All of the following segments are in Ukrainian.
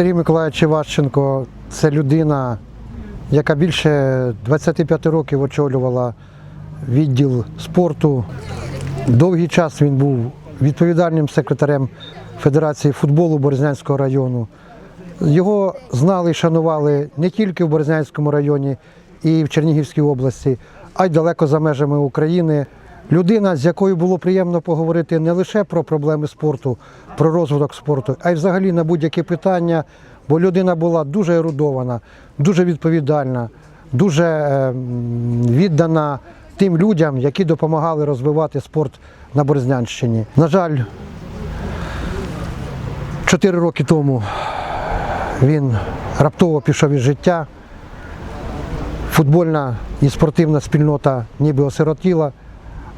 Сергій Миколаївич Іващенко це людина, яка більше 25 років очолювала відділ спорту. Довгий час він був відповідальним секретарем Федерації футболу Борзнянського району. Його знали і шанували не тільки в Борзнянському районі і в Чернігівській області, а й далеко за межами України. Людина, з якою було приємно поговорити не лише про проблеми спорту, про розвиток спорту, а й взагалі на будь-які питання, бо людина була дуже ерудована, дуже відповідальна, дуже е, віддана тим людям, які допомагали розвивати спорт на Борзнянщині. На жаль, чотири роки тому він раптово пішов із життя. Футбольна і спортивна спільнота ніби осиротіла,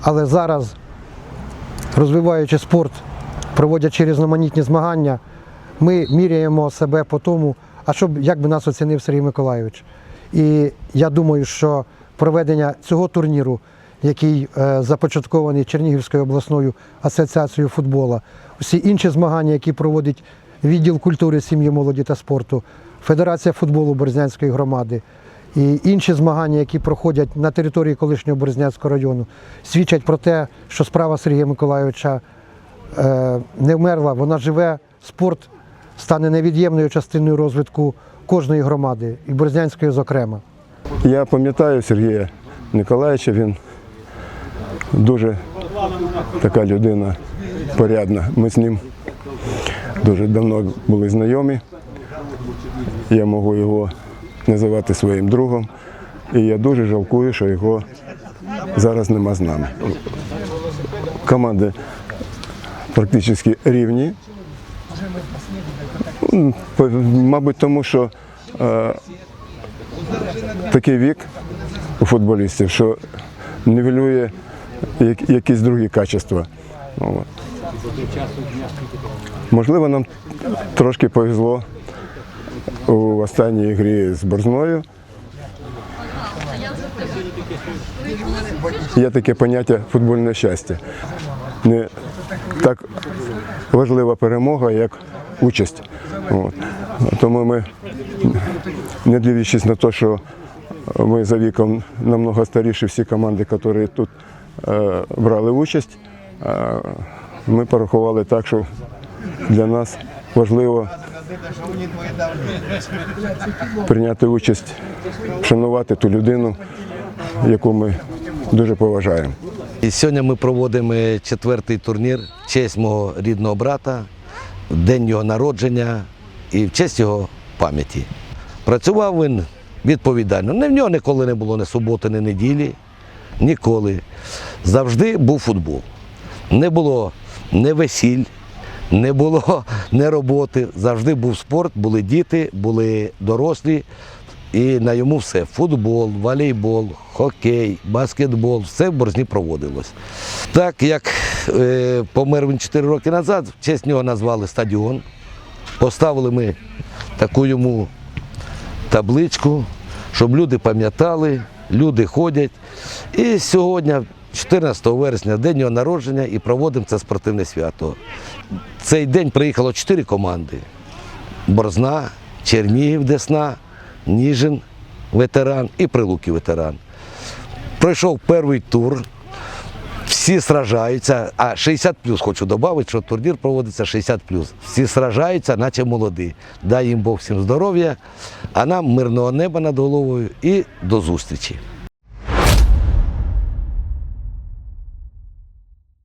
але зараз, розвиваючи спорт, проводячи різноманітні змагання, ми міряємо себе по тому, а щоб як би нас оцінив Сергій Миколайович. І я думаю, що проведення цього турніру, який е, започаткований Чернігівською обласною асоціацією футболу, всі інші змагання, які проводить відділ культури, сім'ї, молоді та спорту, Федерація футболу Борзнянської громади і інші змагання, які проходять на території колишнього Борзнянського району, свідчать про те, що справа Сергія Миколайовича е, не вмерла, вона живе. Спорт стане невід'ємною частиною розвитку кожної громади, і Борзнянської, зокрема. Я пам'ятаю Сергія Николаєвича, він дуже така людина порядна. Ми з ним дуже давно були знайомі. Я можу його називати своїм другом. І я дуже жалкую, що його зараз нема з нами. Команди практично рівні. Мабуть, тому що е, такий вік у футболістів, що нівелює якісь другі качества. Можливо, нам трошки повезло у останній грі з Борзною. Є таке поняття футбольне щастя. Не так важлива перемога, як участь. От. Тому ми не дивлячись на те, що ми за віком намного старіші всі команди, які тут е, брали участь, е, ми порахували так, що для нас важливо прийняти участь, вшанувати ту людину, яку ми дуже поважаємо. І сьогодні ми проводимо четвертий турнір в честь мого рідного брата, в день його народження і в честь його пам'яті. Працював він відповідально. Не в нього ніколи не було ні суботи, ні неділі. Ніколи. Завжди був футбол. Не було ні весіль, не було ні роботи. Завжди був спорт, були діти, були дорослі. І на йому все: футбол, волейбол, хокей, баскетбол, все в Борзні проводилось. Так як е, помер він 4 роки назад, в честь нього назвали стадіон. Поставили ми таку йому табличку, щоб люди пам'ятали, люди ходять. І сьогодні, 14 вересня, день його народження, і проводимо це спортивне свято. Цей день приїхало чотири команди: Борзна, Чернігів, Десна, Ніжин, ветеран і Прилуки ветеран. Пройшов перший тур. Всі сражаються, а 60 плюс хочу додати, що турнір проводиться 60 плюс. Всі сражаються, наче молоді. Дай їм Бог всім здоров'я, а нам мирного неба над головою і до зустрічі.